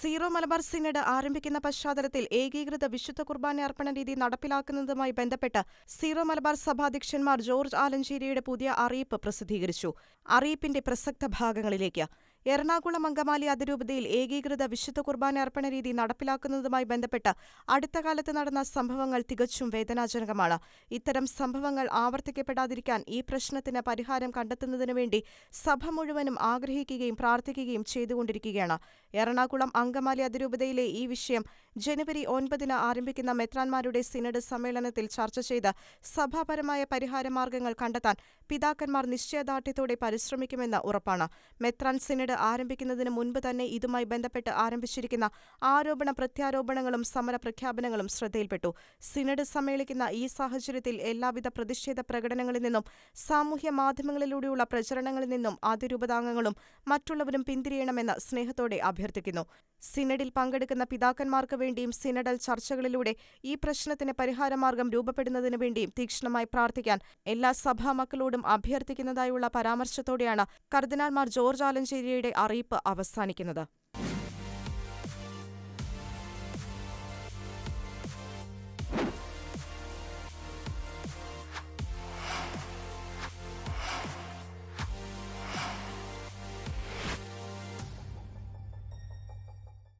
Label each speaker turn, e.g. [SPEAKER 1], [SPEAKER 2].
[SPEAKER 1] Zero Malabar synod ആരംഭിക്കുന്ന പശ്ചാത്തലത്തിൽ ഏകീകൃത വിശുദ്ധ കുർബാന അർപ്പണ രീതി നടപ്പിലാക്കുന്നതുമായി ബന്ധപ്പെട്ട് സീറോ മലബാർ സഭാധ്യക്ഷന്മാർ ജോർജ് ആലഞ്ചേരിയുടെ പുതിയ അറിയിപ്പ് പ്രസിദ്ധീകരിച്ചു. അറിയിപ്പിന്റെ പ്രസക്ത ഭാഗങ്ങളിലേക്ക് എറണാകുളം അങ്കമാലി അതിരൂപതയിൽ ഏകീകൃത വിശുദ്ധ കുർബാന അർപ്പണ രീതി നടപ്പിലാക്കുന്നതുമായി ബന്ധപ്പെട്ട് അടുത്ത കാലത്ത് നടന്ന സംഭവങ്ങൾ തികച്ചും വേദനാജനകമാണ്. ഇത്തരം സംഭവങ്ങൾ ആവർത്തിക്കപ്പെടാതിരിക്കാൻ ഈ പ്രശ്നത്തിന് പരിഹാരം കണ്ടെത്തുന്നതിനു വേണ്ടി സഭ മുഴുവനും ആഗ്രഹിക്കുകയും പ്രാർത്ഥിക്കുകയും ചെയ്തുകൊണ്ടിരിക്കുകയാണ്. എറണാകുളം അങ്കമാലി അതിരൂപതയിലെ ഈ വിഷയം ജനുവരി ഒൻപതിന് ആരംഭിക്കുന്ന മെത്രാൻമാരുടെ സിനഡ് സമ്മേളനത്തിൽ ചർച്ച ചെയ്ത് സഭാപരമായ പരിഹാരമാർഗങ്ങൾ കണ്ടെത്താൻ പിതാക്കന്മാർ നിശ്ചയദാർഢ്യത്തോടെ പരിശ്രമിക്കുമെന്ന് ഉറപ്പാണ്. മെത്രാൻ സിനഡ് ആരംഭിക്കുന്നതിന് മുൻപ് തന്നെ ഇതുമായി ബന്ധപ്പെട്ട് ആരംഭിച്ചിരിക്കുന്ന ആരോപണ പ്രത്യാരോപണങ്ങളും സമര പ്രഖ്യാപനങ്ങളും ശ്രദ്ധയിൽപ്പെട്ടു. സിനഡ് സമ്മേളിക്കുന്ന ഈ സാഹചര്യത്തിൽ എല്ലാവിധ പ്രതിഷേധ പ്രകടനങ്ങളിൽ നിന്നും സാമൂഹ്യ മാധ്യമങ്ങളിലൂടെയുള്ള പ്രചരണങ്ങളിൽ നിന്നും അതിരൂപതാംഗങ്ങളും മറ്റുള്ളവരും പിന്തിരിയണമെന്ന് സ്നേഹത്തോടെ അഭ്യർത്ഥിക്കുന്നു. സിനഡിൽ പങ്കെടുക്കുന്ന പിതാക്കന്മാർക്ക് വേണ്ടിയും സിനഡൽ ചർച്ചകളിലൂടെ ഈ പ്രശ്നത്തിന് പരിഹാരമാർഗം രൂപപ്പെടുന്നതിനു വേണ്ടിയും തീക്ഷ്ണമായി പ്രാർത്ഥിക്കാൻ എല്ലാ സഭാ മക്കളോടും അഭ്യർത്ഥിക്കുന്നതായുള്ള പരാമർശത്തോടെയാണ് കർദിനാൾമാർ ജോർജ് ആലഞ്ചേരിയുടെ അറിയിപ്പ് അവസാനിക്കുന്നത്.